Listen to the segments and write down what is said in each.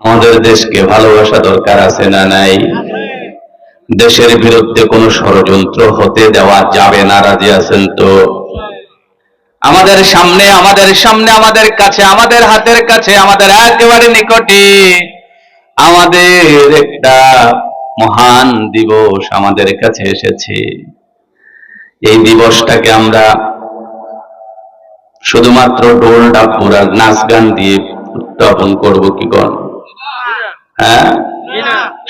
আমাদের দেশকে ভালোবাসা দরকার আছে না নাই? দেশের বিরুদ্ধে কোনো ষড়যন্ত্র হতে দেওয়া যাবে না, রাজি আছেন তো? আমাদের সামনে আমাদের সামনে, আমাদের কাছে, আমাদের হাতের কাছে, আমাদের একেবারে নিকটে আমাদের একটা মহান দিবস আমাদের কাছে এসেছে। এই দিবসটাকে আমরা শুধুমাত্র ঢোল ডাপুর নাচ, গান দিয়ে উদযাপন করব কি কর? হ্যাঁ?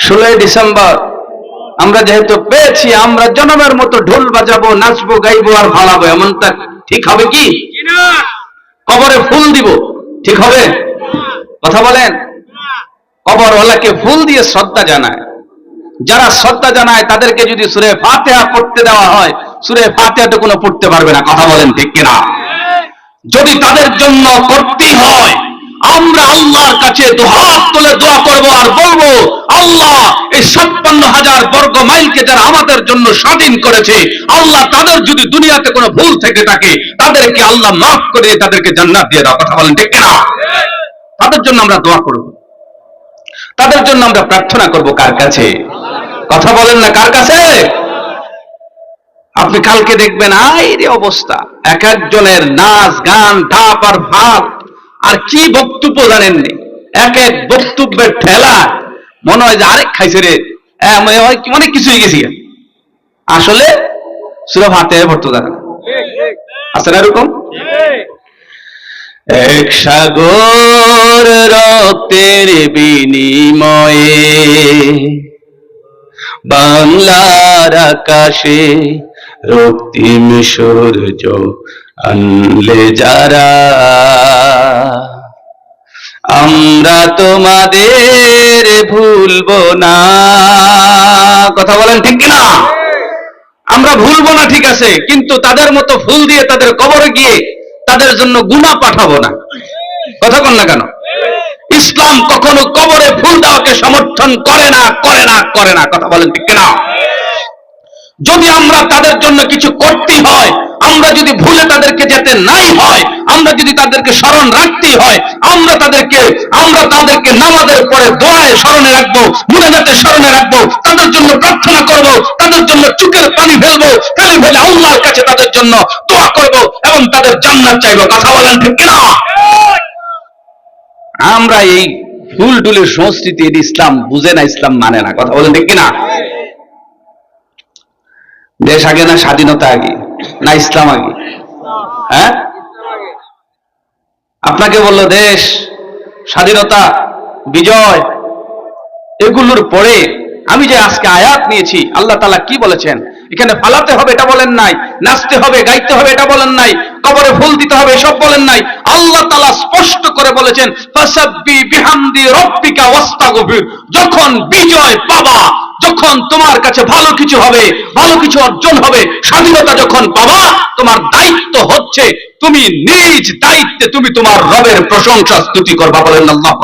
ষোলোই ডিসেম্বর। আমরা যেহেতু পেয়েছি, আমরা জনমের মতো ঢোল বাজাবো, নাচবো, গাইবো আর ভালাবো, এমনটা ঠিক হবে কি? কবরে ফুল দিব, ঠিক হবে? কথা বলেন? কবরওয়ালাকে ফুল দিয়ে শ্রদ্ধা জানায়। যারা শ্রদ্ধা জানায়, তাদেরকে যদি সুরে ফাতেহা পড়তে দেওয়া হয়, সুরে ফাতেহাটা কোনো পড়তে পারবে না, কথা বলেন ঠিক কিনা? যদি তাদের জন্য করতে হয়, আমরা আল্লাহর কাছে দুহাত তুলে দোয়া করব আর বলব, আল্লাহ এই ছাপ্পান্ন হাজার বর্গ মাইলকে যারা আমাদের জন্য স্বাধীন করেছে, আল্লাহ তাদের যদি দুনিয়াতে কোনো ভুল থেকে থাকে, তাদেরকে আল্লাহ মাফ করে তাদেরকে জান্নাত দিয়ে দাও। কথা বলেন ঠিক কিনা? তাদের জন্য আমরা দোয়া করব। তাদের জন্য আমরা প্রার্থনা করব কার কাছে? কথা বলেন না কার কাছে? আপনি কালকে দেখবেন আই রে অবস্থা। এক একজনের নাচ, গান ঢাপ আর ভাব। আর কি বক্তব্য জানেননি? এক এক বক্তব্যের ঠেলা। মনে হয় যে আরেক খাইছে রে। হ্যাঁ, মনে হয় অনেক গেছি আসলে সুরভ হাতে ভর্ত দেখা আছে না এরকম? এক সাগর রক্তের বিনিময়ে বাংলার আকাশে রক্তিম সূর্য আনলে যারা আমরা তোমাদের ভুলবো না। কথা বলেন ঠিক কিনা? আমরা ভুলবো না, ঠিক আছে, কিন্তু তাদের মতো ফুল দিয়ে তাদের কবরে গিয়ে তাদের জন্য গুণা পাঠাবো না। কথা বল না কেন? ইসলাম কখনো কবরে ফুল দেওয়াকে সমর্থন করে না করে না করে না। কথা বলেন ঠিক কিনা? যদি আমরা তাদের জন্য কিছু করতে হয়, আমরা যদি ভুলে তাদেরকে যেতে নাই হয় আমরা যদি তাদেরকে স্মরণ রাখতে হয়, আমরা তাদেরকে আমরা তাদেরকে নামাজের পরে দোয়ায় স্মরণে রাখব মুনাজাতে স্মরণে রাখব, তাদের জন্য প্রার্থনা করব, তাদের জন্য চুকের পানি ফেলব, ফেলে ফেলে আল্লাহর কাছে তাদের জন্য দোয়া করব এবং তাদের জান্নাত চাইব। কথা বলেন ঠিক কিনা? আমরা এই ফুল টুলের সংস্কৃতি এটি ইসলাম বুঝে না, ইসলাম মানে না। কথা বলেন ঠিক কিনা? দেশ আগে না স্বাধীনতা আগে, না ইসলাম আগে? হ্যাঁ? আপনাকে বলল, দেশ, স্বাধীনতা, বিজয়, এগুলোর পরে আমি যে আজকে আয়াত নিয়েছি, আল্লাহ তালা কি বলেছেন? এখানে ফালাতে হবে এটা বলেন নাই, নাচতে হবে, গাইতে হবে এটা বলেন নাই, কবরে ফুল দিতে হবে এসব বলেন নাই। আল্লাহ তালা স্পষ্ট করে বলেছেন যখন বিজয় পাবা যখন তোমার কাছে ভালো কিছু হবে, ভালো কিছু অর্জন হবে, স্বাধীনতা যখন পাবা, তোমার দায়িত্ব হচ্ছে তুমি নিজ দায়িত্বে তুমি তোমার রবের প্রশংসা স্তুতি করবা বলেন আল্লাহ।